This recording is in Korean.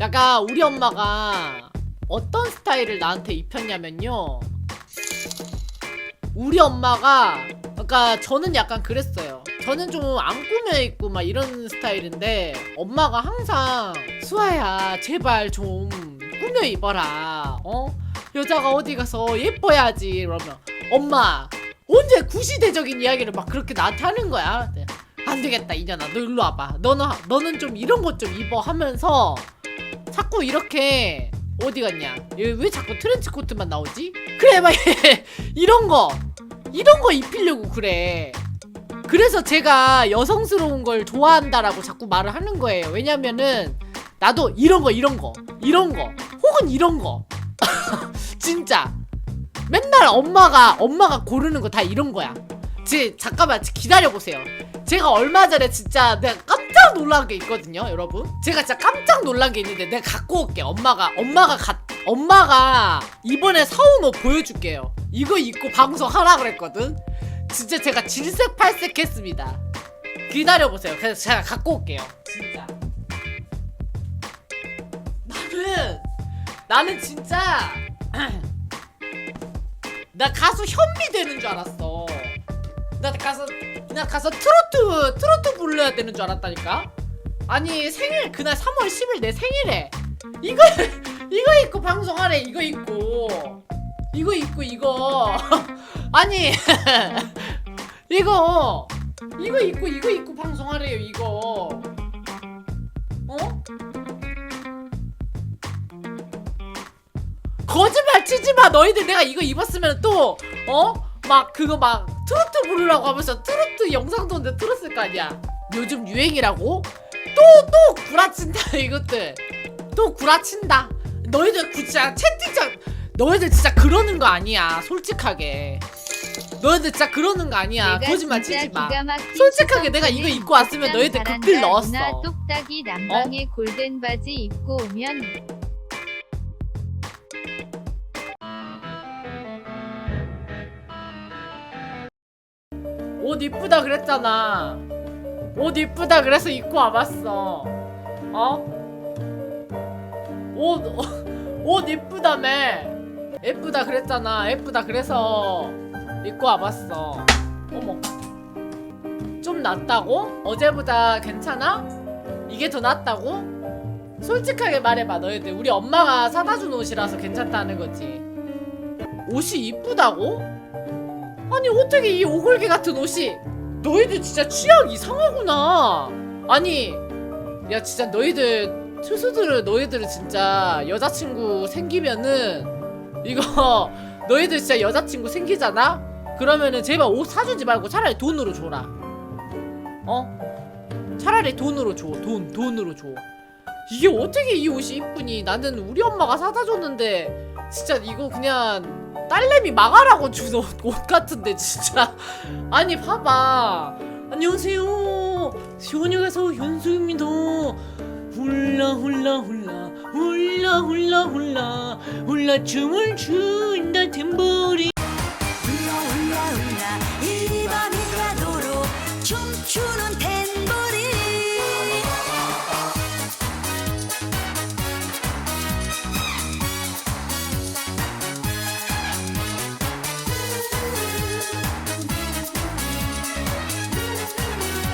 약간 우리 엄마가 어떤 스타일을 나한테 입혔냐면요. 우리 엄마가 그러니까 저는 약간 그랬어요. 저는 좀 안 꾸며 입고 막 이런 스타일인데 엄마가 항상 수아야 제발 좀 꾸며 입어라. 어? 여자가 어디 가서 예뻐야지 이러면 엄마 언제 구시대적인 이야기를 막 그렇게 나한테 하는 거야. 네. 안 되겠다 이년아 너 일로 와봐. 너는 너는 좀 이런 것 좀 입어 하면서 자꾸 이렇게 어디 갔냐? 얘 왜 자꾸 트렌치 코트만 나오지? 그래 막 이런 거 이런 거 입히려고 그래. 그래서 제가 여성스러운 걸 좋아한다라고 자꾸 말을 하는 거예요. 왜냐면은 나도 이런 거 이런 거 이런 거 혹은 이런 거 진짜 맨날 엄마가 엄마가 고르는 거 다 이런 거야. 지 잠깐만 기다려 보세요. 제가 얼마 전에 진짜 내가 깜짝 놀란 게 있거든요, 여러분. 제가 진짜 깜짝 놀란 게 있는데 내가 갖고 올게. 엄마가 엄마가 가, 엄마가 이번에 사온 옷 보여줄게요. 이거 입고 방송 하라 그랬거든. 진짜 제가 질색팔색했습니다. 기다려 보세요. 그래서 제가 갖고 올게요. 진짜. 나는 나는 진짜 나 가수 현미 되는 줄 알았어. 나 가서 나 가서 트로트 트로트 불러야 되는 줄 알았다니까. 아니 생일 그날 3월 10일 내 생일에 이거 이거 입고 방송하래 이거 입고 이거 입고 이거 아니 이거 이거 입고 이거 입고 방송하래요 이거 어? 거짓말 치지 마 너희들 내가 이거 입었으면 또 어? 막 그거 막 트로트 부르라고 하면서 트로트 영상도 내 틀었을 거 아니야. 요즘 유행이라고? 또 또 구라친다 이것들. 또 구라친다. 너희들 구- 진짜 채팅창 너희들 진짜 그러는 거 아니야 솔직하게. 너희들 진짜 그러는 거 아니야. 거짓말 치지 마. 솔직하게 내가 이거 입고 왔으면 너희들. 극딜 넣었어. 똑딱이 남방에 골든 바지 입고 오면 옷 이쁘다 그랬잖아. 옷 이쁘다 그래서 입고 와봤어. 어? 옷, 옷 이쁘다며. 예쁘다 그랬잖아. 예쁘다 그래서 입고 와봤어. 어머. 좀 낫다고? 어제보다 괜찮아? 이게 더 낫다고? 솔직하게 말해봐 너희들 우리 엄마가 사다 준 옷이라서 괜찮다는 거지 옷이 이쁘다고? 아니 어떻게 이 오골개 같은 옷이 너희들 진짜 취향 이상하구나. 아니 야 진짜 너희들 투수들은 너희들은 진짜 여자친구 생기면은 이거 너희들 진짜 여자친구 생기잖아? 그러면은 제발 옷 사주지 말고 차라리 돈으로 줘라. 어? 차라리 돈으로 줘 돈 돈으로 줘. 이게 어떻게 이 옷이 이쁘니? 나는 우리 엄마가 사다 줬는데 진짜 이거 그냥 딸내미 망하라고 준옷 같은데 진짜. 아니 봐봐. 안녕하세요. 시원역에서 현수입니다. 훌라 훌라 훌라 훌라 훌라 훌라 훌라 춤을 춘다